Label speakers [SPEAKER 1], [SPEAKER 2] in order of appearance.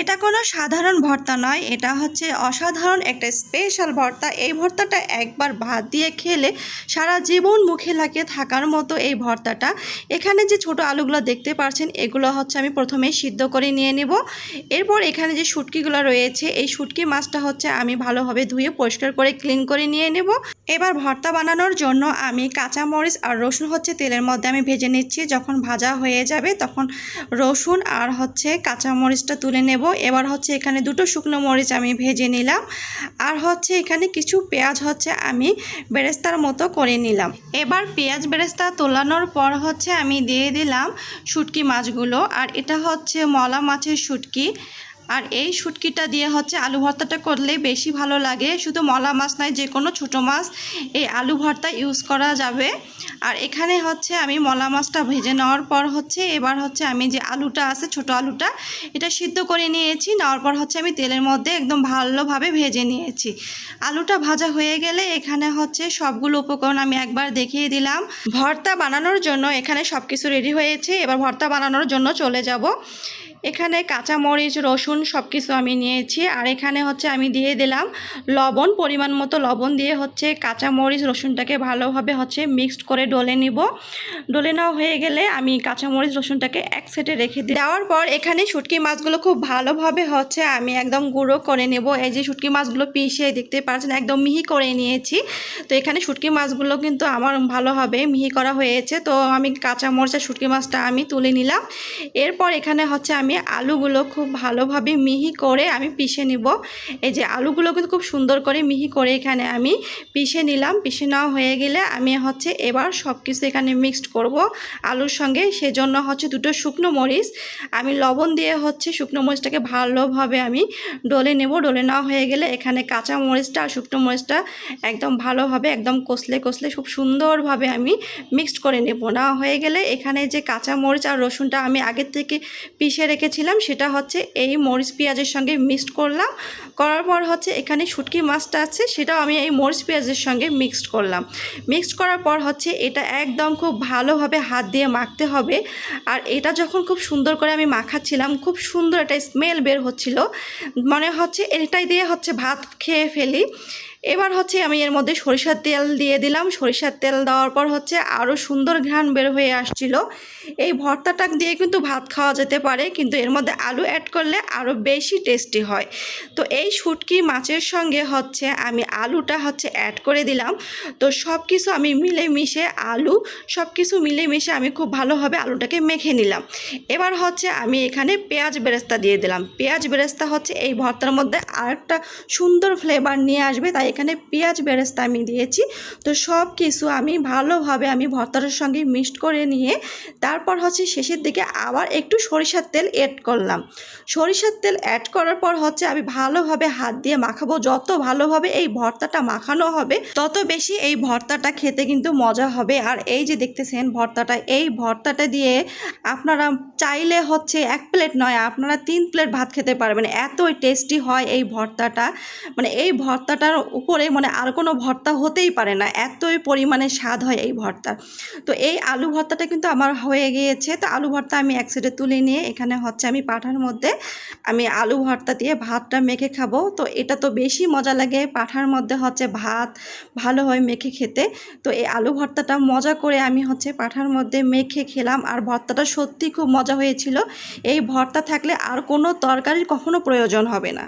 [SPEAKER 1] এটা কোনো সাধারণ ভর্তা নয়, এটা হচ্ছে অসাধারণ একটা স্পেশাল ভর্তা। এই ভর্তাটা একবার ভাত দিয়ে খেলে সারা জীবন মুখে লাগিয়ে থাকার মতো এই ভর্তাটা। এখানে যে ছোট আলুগুলো দেখতে পাচ্ছেন এগুলো হচ্ছে আমি প্রথমে সিদ্ধ করে নিয়ে নেব। এরপর এখানে যে শুটকিগুলো রয়েছে, এই শুটকি মাছটা হচ্ছে আমি ভালোভাবে ধুয়ে পরিষ্কার করে ক্লিন করে নিয়ে নেব। এবার ভর্তা বানানোর জন্য আমি কাঁচা মরিচ আর রসুন হচ্ছে তেলের মধ্যে আমি ভেজে নিচ্ছি। যখন ভাজা হয়ে যাবে তখন রসুন আর হচ্ছে কাঁচা মরিচটা তুলে নেব। এবার হচ্ছে এখানে দুটো শুকনো মরিচ আমি ভেজে নিলাম। আর হচ্ছে এখানে কিছু পেঁয়াজ হচ্ছে আমি বেরেস্তার মতো করে নিলাম। এবার পেঁয়াজ বেরেস্তা তোলানোর পর হচ্ছে আমি দিয়ে দিলাম শুটকি মাছগুলো। আর এটা হচ্ছে মলা মাছের শুটকি। আর এই শুটকিটা দিয়ে হচ্ছে আলু ভর্তাটা করলে বেশি ভালো লাগে। শুধু মলা মাছ নয়, যে কোনো ছোটো মাছ এই আলু ভর্তা ইউজ করা যাবে। আর এখানে হচ্ছে আমি মলা মাছটা ভেজে নেওয়ার পর হচ্ছে এবার হচ্ছে আমি যে আলুটা আছে, ছোট আলুটা, এটা সিদ্ধ করে নিয়েছি। নেওয়ার পর হচ্ছে আমি তেলের মধ্যে একদম ভালোভাবে ভেজে নিয়েছি। আলুটা ভাজা হয়ে গেলে এখানে হচ্ছে সবগুলো উপকরণ আমি একবার দেখিয়ে দিলাম। ভর্তা বানানোর জন্য এখানে সব কিছু রেডি হয়েছে। এবার ভর্তা বানানোর জন্য চলে যাব। এখানে কাঁচা মরিচ রসুন সব কিছু আমি নিয়েছি। আর এখানে হচ্ছে আমি দিয়ে দিলাম লবণ, পরিমাণ মতো লবণ দিয়ে হচ্ছে কাঁচা মরিচ রসুনটাকে ভালোভাবে হচ্ছে মিক্সড করে ডলে নিব। ডলে নেওয়া হয়ে গেলে আমি কাঁচা মরিচ রসুনটাকে এক সেটে রেখে দিই দেওয়ার পর এখানে শুটকি মাছগুলো খুব ভালোভাবে হচ্ছে আমি একদম গুঁড়ো করে নেব। এই যে শুটকি মাছগুলো পিষে দেখতে পাচ্ছেন, একদম মিহি করে নিয়েছি। তো এখানে শুটকি মাছগুলো কিন্তু আমার ভালোভাবে মিহি করা হয়েছে। তো আমি কাঁচা মরিচের শুটকি মাছটা আমি তুলে নিলাম। এরপর এখানে হচ্ছে আমি আলুগুলো খুব ভালোভাবে মিহি করে আমি পিষে নিব। এই যে আলুগুলো কিন্তু খুব সুন্দর করে মিহি করে এখানে আমি পিষে নিলাম। পিষে নেওয়া হয়ে গেলে আমি হচ্ছে এবার সব কিছু এখানে মিক্সড করব আলুর সঙ্গে। সেজন্য হচ্ছে দুটো শুকনো মরিচ। আমি লবণ দিয়ে হচ্ছে শুকনো মরিচটাকে ভালোভাবে আমি ডলে নেব। ডলে নেওয়া হয়ে গেলে এখানে কাঁচা মরিচটা আর শুকনো মরিচটা একদম ভালোভাবে একদম কষলে কষলে খুব সুন্দরভাবে আমি মিক্সড করে নেব। নেওয়া হয়ে গেলে এখানে যে কাঁচা মরিচ আর রসুনটা আমি আগের থেকে পিষে রেখেছিলাম সেটা হচ্ছে এই মরিচ পেঁয়াজের সঙ্গে মিক্সড করলাম। করার পর হচ্ছে এখানে শুটকি মাছটা আছে, সেটাও আমি এই মরিচ পেঁয়াজের সঙ্গে মিক্সড করলাম। মিক্সড করার পর হচ্ছে এটা একদম খুব ভালোভাবে হাত দিয়ে মাখতে হবে। আর এটা যখন খুব সুন্দর করে আমি মাখাচ্ছিলাম, খুব সুন্দর একটা স্মেল বের হচ্ছিল। মনে হচ্ছে এটাই দিয়ে হচ্ছে ভাত খেয়ে ফেলি। এবার হচ্ছে আমি এর মধ্যে সরিষার তেল দিয়ে দিলাম। সরিষার তেল দেওয়ার পর হচ্ছে আরও সুন্দর ঘ্রাণ বের হয়ে আসছিল। এই ভর্তাটা দিয়ে কিন্তু ভাত খাওয়া যেতে পারে, কিন্তু এর মধ্যে আলু অ্যাড করলে আরও বেশি টেস্টি হয়। তো এই শুটকি মাছের সঙ্গে হচ্ছে আমি আলুটা হচ্ছে অ্যাড করে দিলাম। তো সব কিছু আমি মিলে মিশে আলু সব কিছু মিলে মিশে আমি খুব ভালোভাবে আলুটাকে মেখে নিলাম। এবার হচ্ছে আমি এখানে পেঁয়াজ বেরেস্তা দিয়ে দিলাম। পেঁয়াজ বেরেস্তা হচ্ছে এই ভর্তার মধ্যে আরেকটা সুন্দর ফ্লেভার নিয়ে আসবে, তাই এখানে পেঁয়াজ বেরেস্তা আমি দিয়েছি। তো সব কিছু আমি ভালোভাবে আমি ভর্তাটার সঙ্গে মিক্সড করে নিয়ে তারপর হচ্ছে শেষের দিকে আবার একটু সরিষার তেল অ্যাড করলাম। সরিষার তেল অ্যাড করার পর হচ্ছে আমি ভালোভাবে হাত দিয়ে মাখাবো। যত ভালোভাবে এই ভর্তাটা মাখানো হবে, তত বেশি এই ভর্তাটা খেতে কিন্তু মজা হবে। আর এই যে দেখতেছেন ভর্তাটা, এই ভর্তাটা দিয়ে আপনারা চাইলে হচ্ছে এক প্লেট নয়, আপনারা তিন প্লেট ভাত খেতে পারবেন। এতই টেস্টি হয় এই ভর্তাটা। মানে এই ভর্তাটার উপরে মানে আর কোনো ভর্তা হতেই পারে না। এতই পরিমাণে স্বাদ হয় এই ভর্তা। তো এই আলু ভর্তাটা কিন্তু আমার হয়ে গিয়েছে। তো আলু ভর্তা আমি এক সাইডে তুলে নিয়ে এখানে হচ্ছে আমি পাঠার মধ্যে আমি আলু ভর্তা দিয়ে ভাতটা মেখে খাব। তো এটা তো বেশি মজা লাগে। পাঠার মধ্যে হচ্ছে ভাত ভালো হয় মেখে খেতে। তো এই আলু ভর্তাটা মজা করে আমি হচ্ছে পাঠার মধ্যে মেখে খেলাম। আর ভর্তাটা সত্যি খুব মজা হয়েছিল। এই ভর্তা থাকলে আর কোনো তরকারির কখনো প্রয়োজন হবে না।